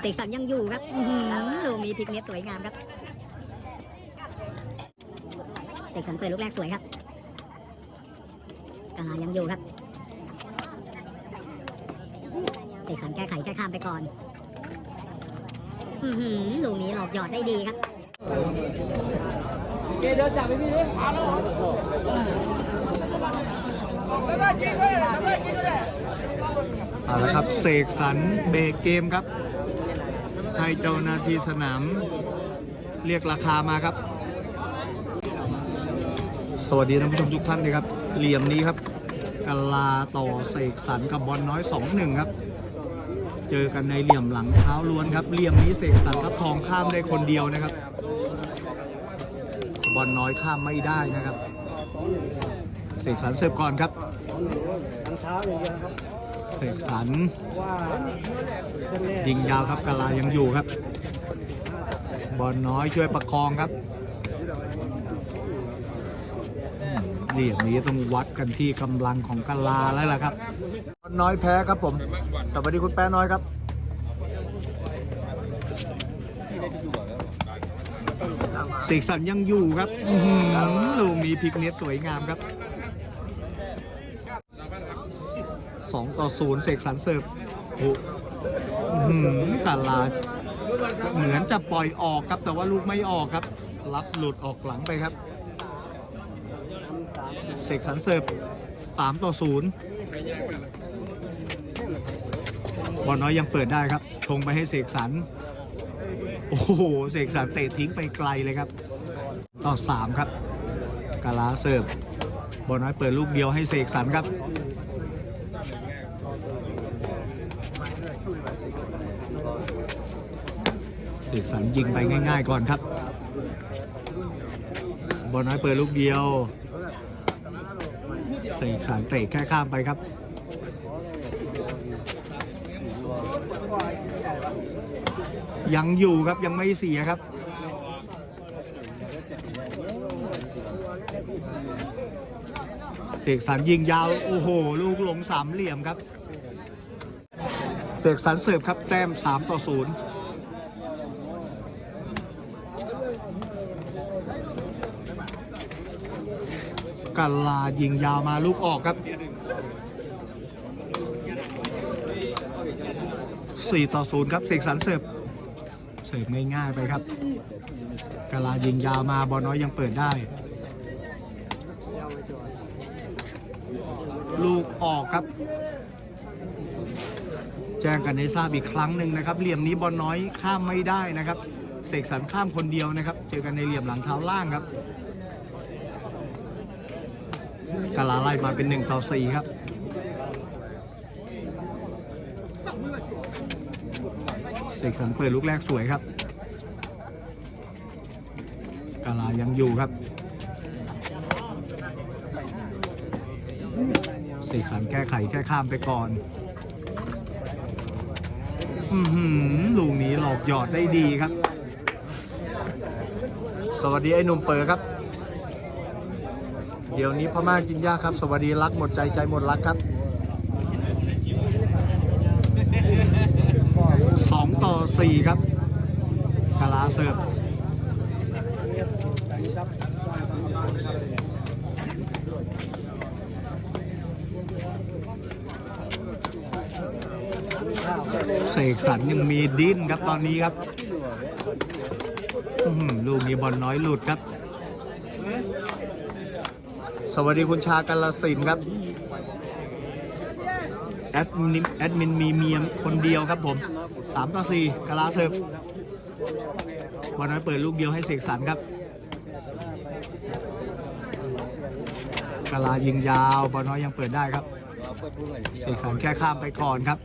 เสกสรรยังอยู่ครับอื้อหือลูกนี้พลิกเน็ตสวยงามครับ เสกสรรเปิดลูกแรกสวยครับกาลายังอยู่ครับ เสกสรรแก้ไขแค่ข้ามไปก่อนหือลูกนี้หลอกหยอดได้ดีครับเดินจับไปพี่ดิมาแล้วได้จริงด้วยได้จริงด้วย อาละครับเสกสรรเบรกเกมครับ ให้เจ้าหน้าที่สนาม เรียกราคามาครับ สวัสดีท่านผู้ชมทุกท่านเลยครับ เหลี่ยมนี้ครับกาลาต่อเสกสรรกับบอลน้อย2-1ครับ เจอกันในเหลี่ยมหลังเท้าล้วนครับ เหลี่ยมนี้เสกสรรทับทองข้ามได้คนเดียวนะครับ บอลน้อยข้ามไม่ได้นะครับ เสกสรรเสิร์ฟก่อนครับหลังเสกสรรยิงยาวครับกาลายังอยู่ครับ บอลน้อยช่วยประคองครับอืมเหลี่ยมนี้ต้องวัดกันที่กำลังของกาลาแล้วล่ะครับบอลน้อยแพ้ครับผม สวัสดีคุณแป้น้อยครับเสกสรรยังอยู่ครับน้อหือลูกนี้พลิกเน็ตสวยงามครับ สองต่อศูนย์เสกสรรเสิร์ฟโอ้หอื้อหือกาลาเหมือนจะปล่อยออกครับ แต่ว่าลูกไม่ออกครับ รับหลุดออกหลังไปครับ เสกสรรเสิร์ฟสามต่อศูนย์บอลน้อยยังเปิดได้ครับ ชงไปให้เสกสรรโอ้โห เสกสรรเตะทิ้งไปไกลเลยครับ ต่อสามครับกาลาเสิร์ฟบอลน้อยเปิดลูกเดียวให้เสกสรรครับ สกสรรยิงไปง่าย ๆ ก่อนครับ บอลน้อยเปิดลูกเดียวเสกสรรเตะแค่ข้ามไปครับยังอยู่ครับยังไม่เสียครับ เสกสรรยิงยาว โอ้โห ลูกหลงสามเหลี่ยมครับ เสกสรรเสิร์ฟครับ แต้ม 3 ต่อ 0 กาลายิงยาวมาลูกออกครับ4ต่อ0ครับเสกสรรเสิร์ฟเสิร์ฟง่ายๆไปครับกาลายิงยาวมาบอลน้อยยังเปิดได้ ลูกออกครับ แจ้งกันให้ทราบอีกครั้งหนึ่งนะครับ เหลี่ยมนี้บอลน้อยข้ามไม่ได้นะครับ เสกสรรข้ามคนเดียวนะครับ เจอกันในเหลี่ยมหลังเท้าล่างครับ กาลาไล่มาเป็น 1 ต่อ 4 ครับเสกสรรเปิดลูกแรกสวยครับ กาลายังอยู่ครับเสกสรรแก้ไขแค่ข้ามไปก่อนอือหือลูกนี้หลอกหยอดได้ดีครับ สวัสดีไอ้หนุ่มเปิดครับ เดี๋ยวนี้พม่ากินยากครับ สวัสดีรักหมดใจใจหมดรักครับสองต่อสี่ครับกาลาเสิร์ฟเสกสรรยังมีดิ้นครับตอนนี้ครับลูกนี้บอลน้อยหลุดครับ สวัสดีคุณชากาลสินครับ แอดมินแอดมินมีเมียคนเดียวครับผม3ต่อ4กาลาเสิร์ฟบอลน้อยเปิดลูกเดียวให้เสกสรรครับกาลายิงยาวบอลน้อยยังเปิดได้ครับ เสกสรรแค่ข้ามไปก่อนครับ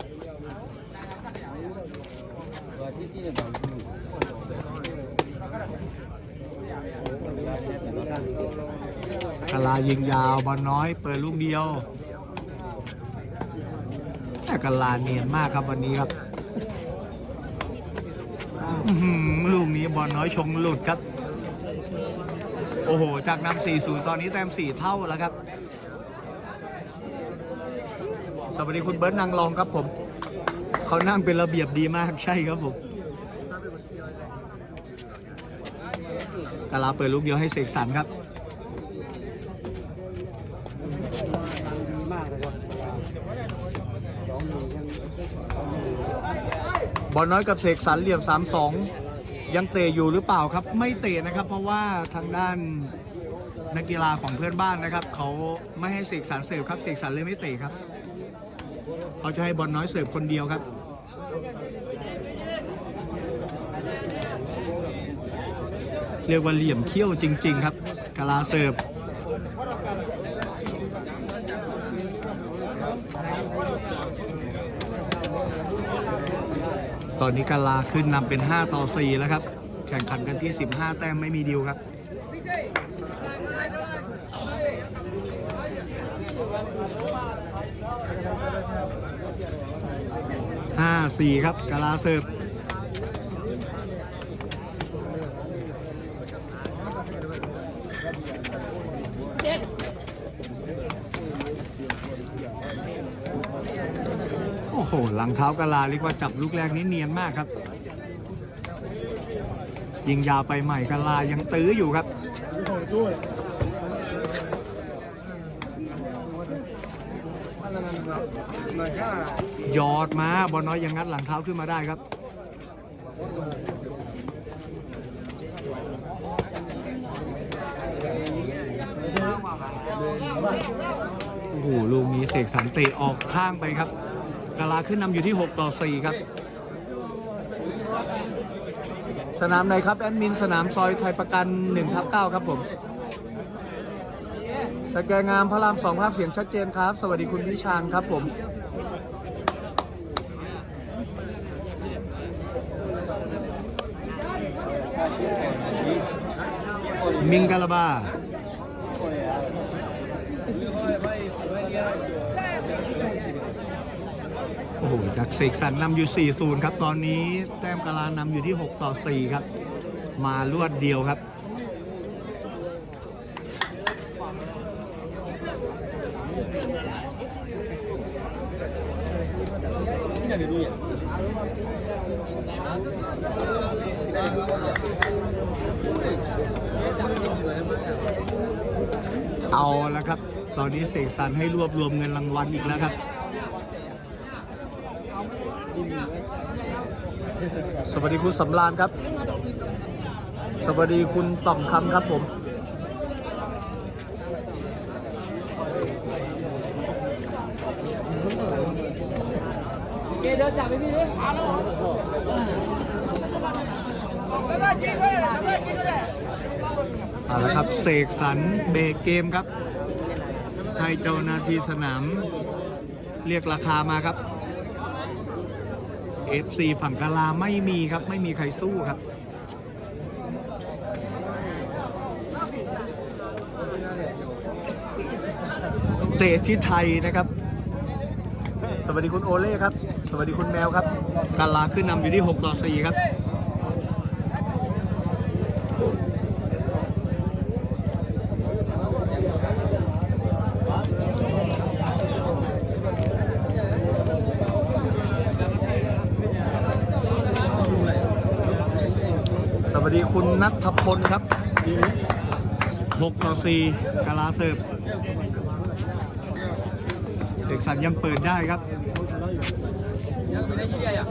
กา ลายิงยาวบอลน้อย เปิดลูกเดียวแต่กลาเนียนมากครับวันนี้ครับลูกนี้บอลน้อยชงหลุดครับ โอ้โห จากนำ4-0 ตอนนี้แต้ม4 เท่าแล้วครับ สวัสดีคุณเบิร์ตนางรองครับผม เขานั่งเป็นระเบียบดีมากใช่ครับผมกาลาเปิดลูกเดียวให้เสกสรรครับ ดีมากเลยครับสองหนึ่งยัง บอลน้อยกับเสกสรรเหลี่ยม 3-2 ยังเตะอยู่หรือเปล่าครับ ไม่เตะนะครับ เพราะว่าทางด้านนักกีฬาของเพื่อนบ้านนะครับ เขาไม่ให้เสกสรรเสิร์ฟครับเสกสรรเลยไม่เตะครับ เขาจะให้บอลน้อยเสิร์ฟคนเดียวครับเรียกว่าเหลี่ยมเขี้ยวจริง ๆ ครับกาลาเสิร์ฟ ตอนนี้กาลาขึ้นนำเป็น 5 ต่อ 4 แล้วครับ แข่งขันกันที่ 15 แต้มไม่มีดิวครับห้าสี่ครับกาลาเสิร์ฟ โอ้โห หลังเท้ากาลาเรียกว่าจับลูกแรกนี้เนียนมากครับ ยิงยาวไปใหม่กาลายังตื้ออยู่ครับยอดมาบอลน้อยยังงัดหลังเท้าขึ้นมาได้ครับ โอ้โหลูกนี้เสกสรรเตะออกข้างไปครับ กาลาขึ้นนำอยู่ที่ 6 ต่อ 4 ครับ สนามไหนครับ แอดมินสนามซอยไทยประกัน1ทับ9ครับผม สแกงามพระรามสองภาพเสียงชัดเจนครับ สวัสดีคุณพิชานครับผมมิงกาลาบา อ้โหจากเสกสรรนำอยู่ 4-0 ครับ ตอนนี้แต้มกาลานำอยู่ที่ 6 ต่อ 4 ครับ มารวดเดียวครับเอาแล้วครับ ตอนนี้เสกสรรให้รวบรวมเงินรางวัลอีกแล้วครับ สวัสดีคุณสำราญครับ สวัสดีคุณต่อมคำครับผมเกเดินจับไปพี่ดิเอาละครับเสกสรรเบรกเกมครับ ให้เจ้าหน้าที่สนาม เรียกราคามาครับ FC ฝั่งกาลาไม่มีครับ ไม่มีใครสู้ครับเตะที่ไทยนะครับ สวัสดีคุณโอเล่ครับ สวัสดีคุณแมวครับกาลาขึ้นนำอยู่ที่ 6 ต่อ 4 ครับ สวัสดีคุณ นัทพลครับ6ต่อ4กาลาเสิร์ฟเสกสรรยังเปิดได้ครับยังไม่ได้ยี่เดียอะ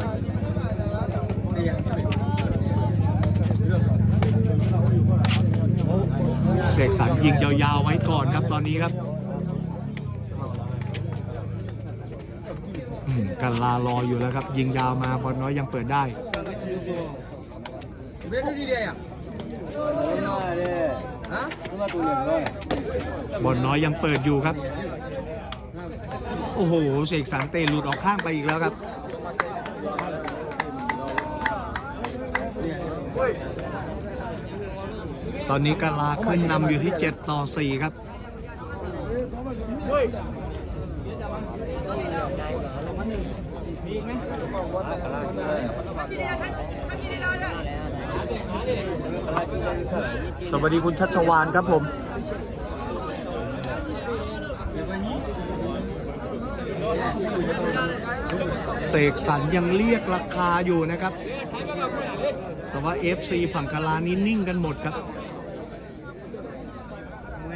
เสกสรรยิงยาวๆไว้ก่อนครับตอนนี้ครับอืมกันลารออยู่แล้วครับ ยิงยาวมาบอลน้อยยังเปิดได้ บอลน้อยยังเปิดอยู่ครับ โอ้โห เสกสรรเตะหลุดออกข้างไปอีกแล้วครับตอนนี้กาลาขึ้นนำอยู่ที่ 7 ต่อ 4 ครับ สวัสดีคุณชัชวานครับผมเสกสรรยังเรียกราคาอยู่นะครับ แต่ว่า FC ฝั่งกาลานี้นิ่งกันหมดครับ ไม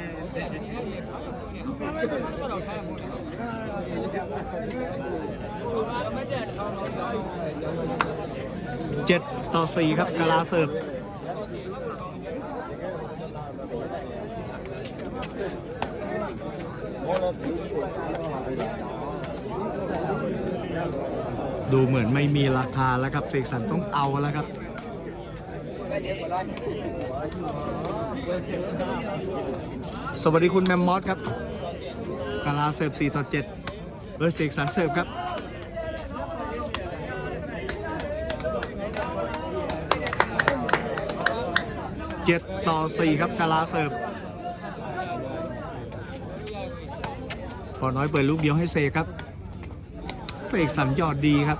่ 7 ต่อ 4 ครับกาลาเสิร์ฟดูเหมือนไม่มีราคาแล้วครับเซกสันต้องเอาแล้วครับสวัสดีคุณแมมมอสครับกาลาเสิร์ฟ4ต่อ7เบอร์เซกสันเสิร์ฟครับ เจ็ดต่อสี่ครับกาลาเสิร์ฟพอน้อยเปิดลูกเดียวให้เซครับ เสกสรรยอดดีครับ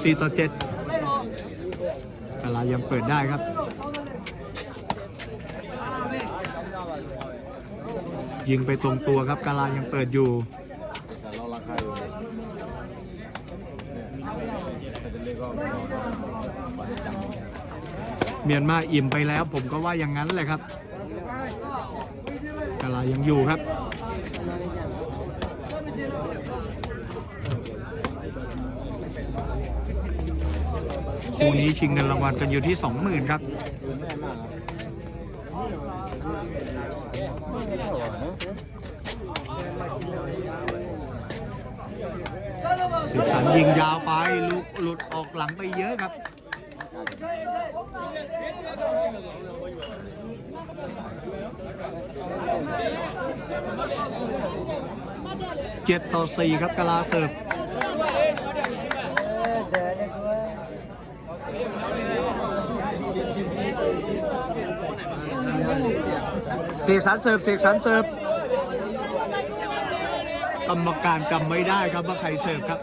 สี่ต่อเจ็ดกาลายังเปิดได้ครับยิงไปตรงตัวครับกาลายังเปิดอยู่ แต่เราราคาอยู่เนี่ยถ้าจะเรียกก็วันจัง เมียนมาอิ่มไปแล้ว ผมก็ว่าอย่างนั้นแหละครับกาลายังอยู่ครับคู่นี้ชิงเงินรางวัลกันอยู่ที่20,000ครับดูแม่มากครับสิบสันยิงยาวไปลูกหลุดออกหลังไปเยอะครับ เจ็ดต่อสี่ครับกาลาเสิร์ฟเสกสรรเสิร์ฟเสกสรรเสิร์ฟกรรมการจำไม่ได้ครับว่าใครเสิร์ฟครับ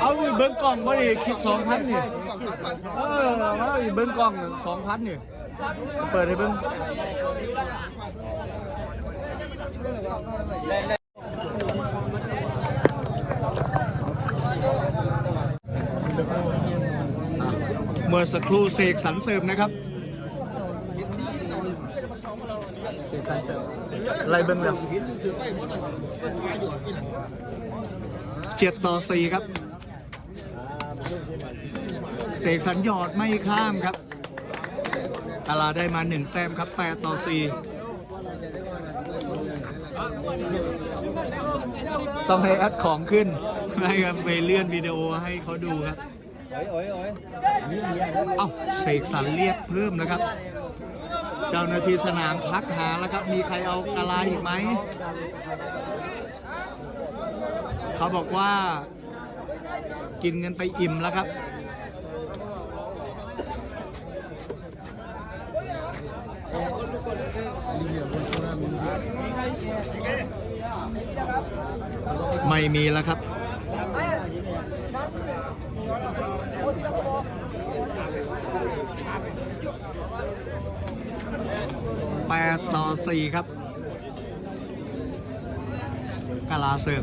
เอาอีเบิ้งกล่องบ่ดิคิดสองพันนี่เออมาอีเบิ้งกล่องสองพันนี่เปิดให้เบิ้ง เมื่อสักครู่เสกสรรเสริมนะครับเสกสรรเสริมไล่เบิ้งแล้วเจ็ดต่อสี่ครับเสกสรรหยอดไม่ข้ามครับตาลาได้มาหนึ่งแต้มครับแปดต่อสี่ต้องให้แอดของขึ้นให้ครับไปเลื่อนวิดีโอให้เขาดูครับ เอาเสกสรรเรียกเพิ่มนะครับ เจ้าหน้าที่สนามทักหาแล้วครับ มีใครเอากะลาอีกไหม เขาบอกว่ากินเงินไปอิ่มแล้วครับไม่มีแล้วครับ แปดต่อสี่ครับกาลาเสิร์ฟ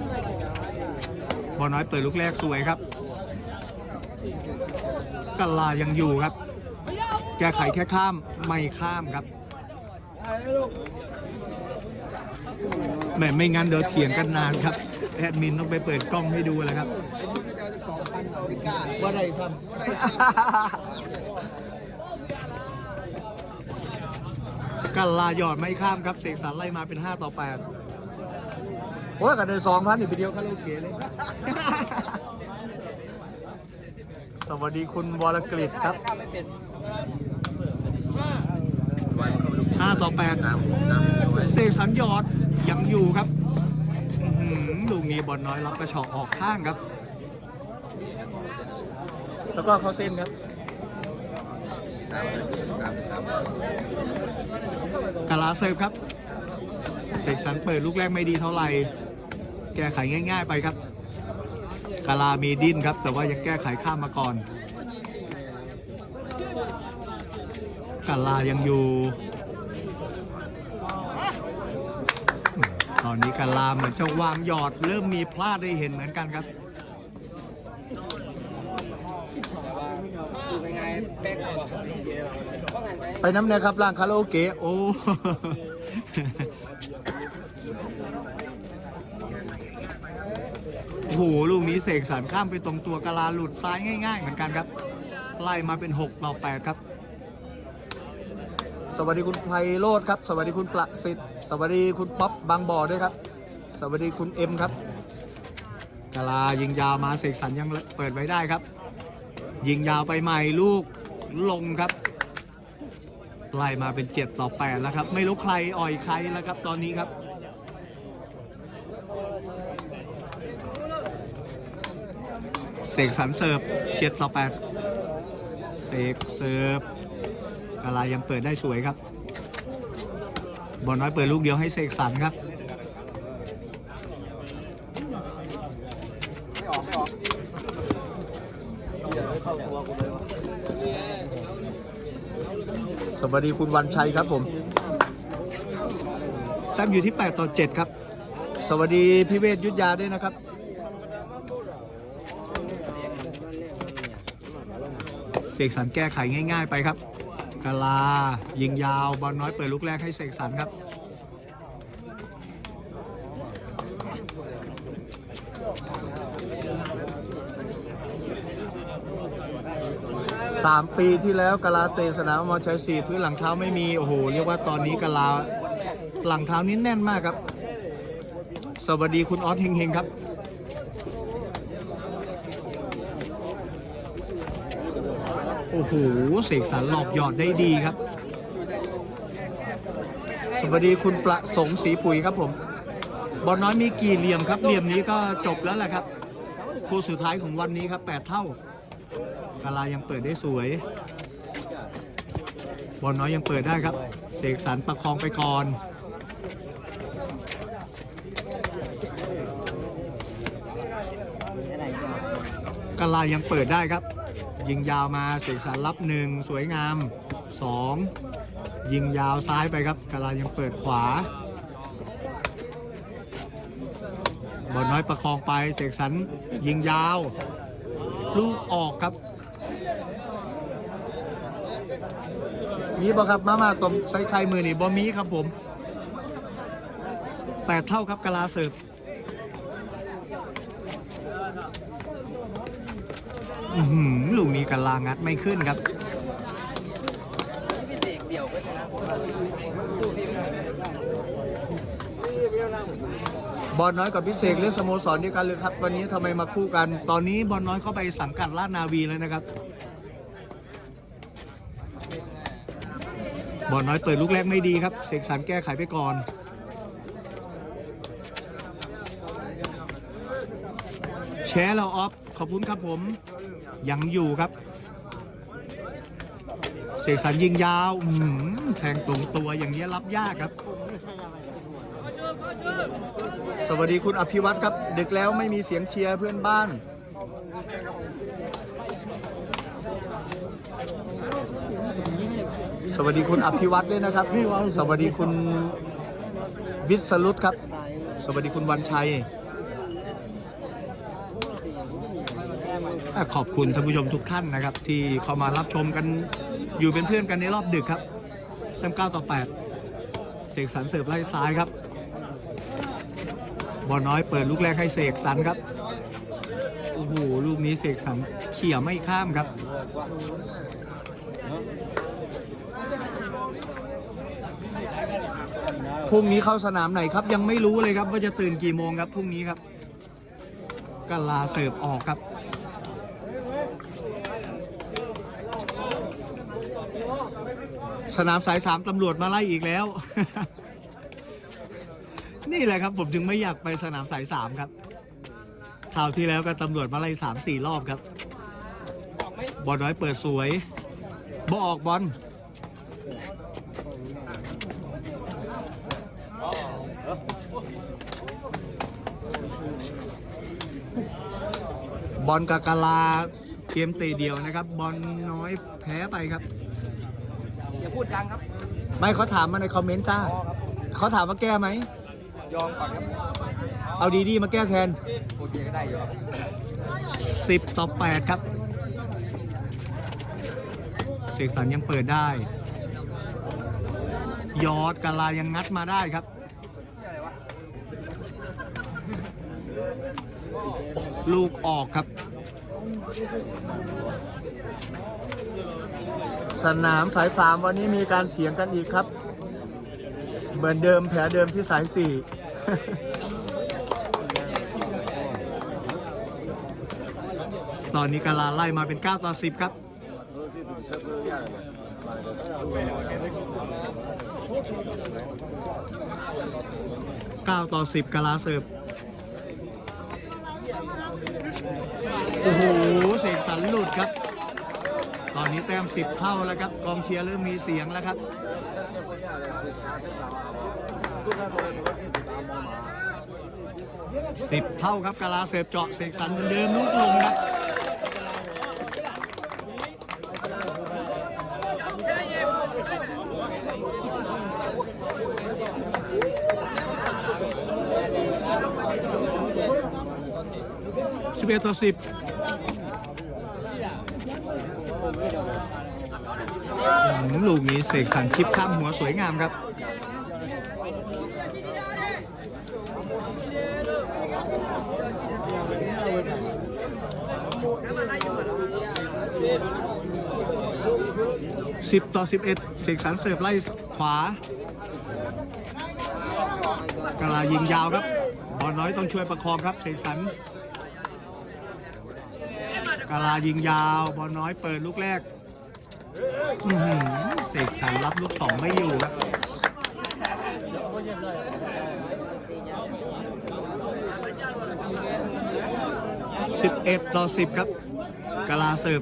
บอลน้อยเปิดลูกแรกสวยครับกาลายังอยู่ครับ แก้ไขแค่ข้ามไม่ข้ามครับแม่ไม่งั้นเดี๋ยวเถียงกันนานครับ แอดมินต้องไปเปิดกล้องให้ดูแล้วครับ ว่าได้ซ้ำกันลาหยอดไม่ข้ามครับ เสกสรรไล่มาเป็น 5 ต่อ 8 โอ้ยกันเลยสองพันอีกไปเดียวคาราโอเกะเลย สวัสดีคุณวรกฤษครับ5ต่อ8เสกสรรหยอดยังอยู่ครับอื้อหือลูกนี้บอลน้อยรับกระชอกออกข้างครับ แล้วก็เข้าเส้นครับกาลาเสิร์ฟครับเสกสรรเปิดลูกแรกไม่ดีเท่าไหร่ แก้ไขง่าย ๆ ไปครับกาลามีดิ้นครับ แต่ว่ายังแก้ไขข้ามมาก่อนกาลายังอยู่ ตอนนี้กาลาเหมือนจะวางหยอดเริ่มมีพลาดได้เห็นเหมือนกันครับ ไปน้ำเนี่ยครับร้านคาราโอเกะโอ้ โอ้โห ลูกนี้เสกสรรข้ามไปตรงตัวกาลาหลุดซ้ายง่าย ๆ เหมือนกันครับ ไล่มาเป็น 6 ต่อ 8 ครับ สวัสดีคุณไพโรธครับ สวัสดีคุณประสิทธิ์ สวัสดีคุณป๊อปบางบ่อด้วยครับ สวัสดีคุณเอ็มครับกาลายิงยาวมาเสกสรรยังเปิดไว้ได้ครับ ยิงยาวไปใหม่ลูกลงครับ ไล่มาเป็น 7 ต่อ8แล้วครับ ไม่รู้ใครอ่อยใครแล้วครับ ตอนนี้ครับ เสกสรรเสิร์ฟ7ต่อ8เสกเสิร์ฟกาลายังเปิดได้สวยครับบอลน้อยเปิดลูกเดียวให้เสกสรรครับ ส วัสดีคุณวันชัยครับผมแต้มอยู่ที่ 8 ต่อ 7 ครับ สวัสดีพี่เวทยุทธยาด้วยนะครับ เสกสรรแก้ไขง่าย ๆ ไปครับกาลายิงยาวบอลน้อยเปิดลูกแรกให้เสกสรรครับ สามปีที่แล้วกาลาเตสนามอมรชัยศรีพื้นหลังเท้าไม่มีโอ้โหเรียกว่าตอนนี้กาลาหลังเท้านี้แน่นมากครับ สวัสดีคุณออสเฮงๆครับโอ้โหเสกสรรหลอกหยอดได้ดีครับ สวัสดีคุณประสงค์ศรีปุ๋ยครับผมบอลน้อยมีกี่เหลี่ยมครับเหลี่ยมนี้ก็จบแล้วแหละครับคู่สุดท้ายของวันนี้ครับ 8 เท่า กาลายังเปิดได้สวย บอลน้อยยังเปิดได้ครับ เสกสรรประคองไปก่อนกาลายังเปิดได้ครับ ยิงยาวมาเสกสรรรับหนึ่งสวยงามสองยิงยาวซ้ายไปครับกาลายังเปิดขวาบอลน้อยประคองไปเสกสรรยิงยาว ลูกออกครับ มีบ่ครับมามาต้มใส่ไข่มือนี่บ่มีครับผมแปดเท่าครับกะลาเสิร์ฟอือหือลูกนี้กะลางัดไม่ขึ้นครับบอลน้อยกับพิเศษเล่นสโมสรเดียวกันเลยครับ วันนี้ทำไมมาคู่กัน ตอนนี้บอลน้อยเข้าไปสังกัดลาดนาวีแล้วนะครับ บอลน้อยเปิดลูกแรกไม่ดีครับ เสกสรรแก้ไขไปก่อน แชร์เราออฟ ขอบคุณครับผม ยังอยู่ครับ เสกสรรยิงยาวแทงตรงตัวอย่างนี้ยรับยากครับ สวัสดีคุณอภิวัตครับ ดึกแล้วไม่มีเสียงเชียร์เพื่อนบ้าน สวัสดีคุณอภิวัตด้วยนะครับ สวัสดีคุณวิศรุตครับ สวัสดีคุณวันชัย ขอบคุณท่านผู้ชมทุกท่านนะครับ ที่เข้ามารับชมกันอยู่เป็นเพื่อนกันในรอบดึกครับเต็ม9ต่อ8เสกสรรเสิร์ฟไล่ซ้ายครับบอลน้อยเปิดลูกแรกให้เสกสรรครับโอ้โหลูกนี้เสกสรรเขี่ยไม่ข้ามครับ พรุ่งนี้เข้าสนามไหนครับ ยังไม่รู้เลยครับ ว่าจะตื่นกี่โมงครับพรุ่งนี้ครับกลาเสิร์ฟออกครับสนามสายสามตำรวจมาไล่อีกแล้ว นี่แหละครับ ผมจึงไม่อยากไปสนามสายสามครับคราวที่แล้วก็ตำรวจมาไล่สามสี่รอบครับ บอลน้อยเปิดสวย บอออกบอล บอลกากาลาเกมเตะเดียวนะครับ บอลน้อยแพ้ไปครับ อย่าพูดดังครับ ไม่เขาถามมาในคอมเมนต์จ้าพอครับเขาถามว่าแก้ไหม ยอมก่อนครับเอาดีๆมาแก้แทนโอเคก็ได้อยู่ครับ10ต่อ8ครับ เสกสรรยังเปิดได้ ยอดกาลายังงัดมาได้ครับ ลูกออกครับ สนามสายสามวันนี้มีการเถียงกันอีกครับ เหมือนเดิมแผลเดิมที่สายสี่ตอนนี้กาลาไล่มาเป็น 9 ต่อ 10 ครับ 9 ต่อ 10กาลาเสิร์ฟ โอ้โหเสกสรรหลุดครับ ตอนนี้แต้มสิบเท่าแล้วครับ กองเชียร์เริ่มมีเสียงแล้วครับสิบเท่าครับกาลาเสพเจาะเสกสรรเหมือนเดิมลูกลงครับ11ต่อสิบ ลูกนี้เสกสรรชิปข้ามหัวสวยงามครับสิบต่อสิบเอ็ดเสกสรรเสิร์ฟไล่ขวากาลายิงยาวครับบอลน้อยต้องช่วยประคองครับเสกสรรกาลายิงยาวบอลน้อยเปิดลูกแรก อื้อหือเสกสรรรับลูกสองไม่อยู่ครับ สิบเอ็ดต่อสิบครับกาลาเสิร์ฟ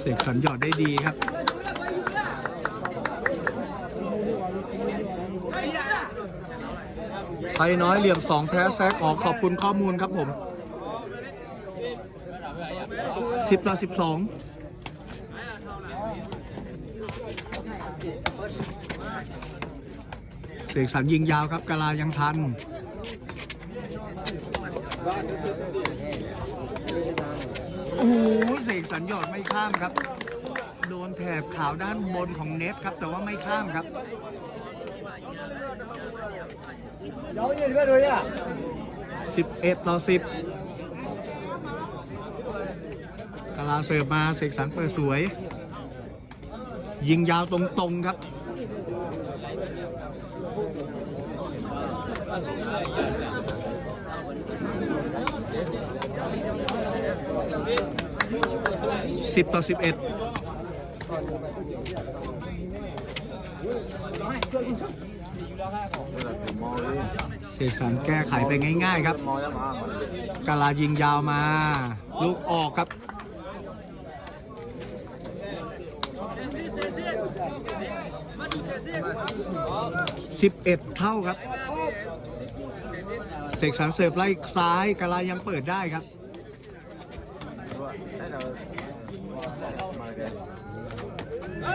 เสกสรรหยอดได้ดีครับ ไทยน้อยเหลี่ยมสองแพ้แซกออกขอบคุณข้อมูลครับผม สิบต่อสิบสองเสกสรรยิงยาวครับกาลายังทันโอ้โหเสกสรรหยอดไม่ข้ามครับ โดนแถบขาวด้านบนของเน็ตครับ แต่ว่าไม่ข้ามครับ11ต่อ10กา ลาเสิร์ฟมาเสกสรรเปิดสวย ยิงยาวตรงๆครับ10ต่อ11เสกสรรแก้ไขไปง่าย ๆ ครับกาลายิงยาวมา ลูกออกครับ 11 เท่าครับ เสกสรรเสิร์ฟไล่ซ้ายกาลายังเปิดได้ครับ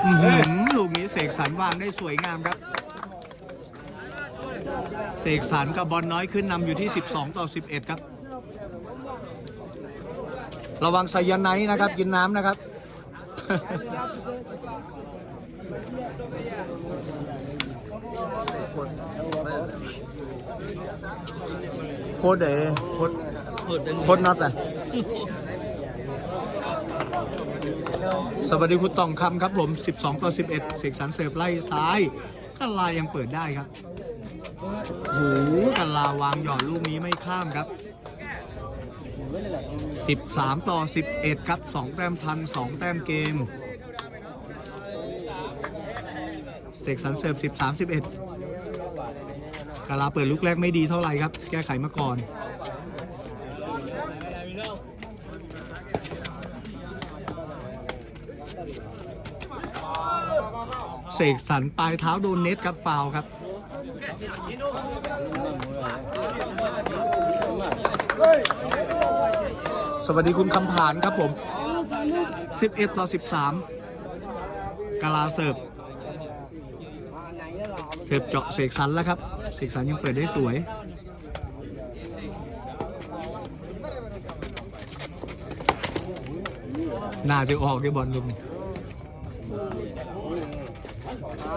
อื้อหือลูกนี้เสกสรรวางได้สวยงามครับ เสกสรรกับบอลน้อยขึ้นนำอยู่ที่ 12 ต่อ 11 ครับ ระวังไซยาไนท์นะครับ กินน้ำนะครับ โคตรเด๋โคตรโคตรน็อตอะสวัสดีคุณต่องคำครับผม 12 ต่อ 11 เสกสรรเสิร์ฟไล่ซ้ายกาลายังเปิดได้ครับโอ้โหกาลาวางหยอดลูกนี้ไม่ข้ามครับ 13 ต่อ 11 ครับ 2 แต้มทัน 2 แต้มเกม เสกสรรเสิร์ฟ13 11กาลาเปิดลูกแรกไม่ดีเท่าไหร่ครับ แก้ไขมาก่อน เสกสรรปลายเท้าโดนเน็ตครับฟาวครับสวัสดีคุณคำผานครับผม 11 ต่อ 13 กาลาเสิร์ฟ เสิร์ฟเจาะเสกสรรแล้วครับ เสกสรรยังเปิดได้สวย น่าจะออกด้วยบอลลูกนี้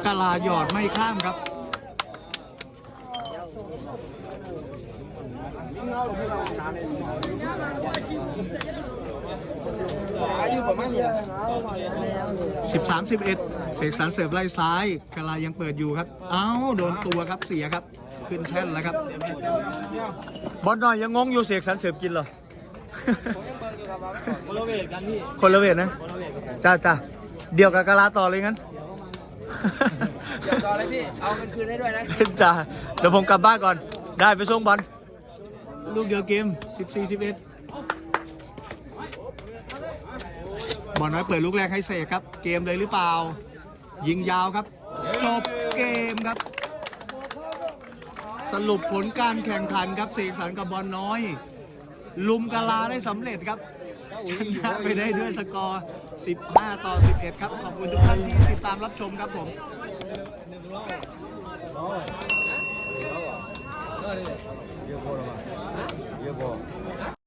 กลาหยอดไม่ข้ามครับ13 11เอ็ด เสกสรรเสิร์ฟไล่ซ้ายกาลายังเปิดอยู่ครับ เอ้าโดนตัวครับเสียครับ ขึ้นแท่นแล้วครับ บอลน่อยยังงงอยู่เสกสรรเสิร์ฟกินเหรอ คนละเวทกันพี่คนละเวทนะ คนละเวทกันจ้าจ้าเดียวกับกาลาต่อเลยงั้น เดี๋ยวรอเลยพี่ เอาเงินคืนให้ด้วยนะ จ้าเดี๋ยวผมกลับบ้านก่อน ได้ไปส่งบอล ลูกเดียวเกม 14 11บอลน้อยเปิดลูกแรกให้เสกครับ เกมเลยหรือเปล่า ยิงยาวครับ จบเกมครับ สรุปผลการแข่งขันครับเสกสรรกับบอลน้อย ลุมกาลาได้สำเร็จครับชนะไปได้ด้วยสกอร์ 15 ต่อ 11 ครับ ขอบคุณทุกท่านที่ติดตามรับชมครับผมเยอะพอแล้วมั้งเยอะพอ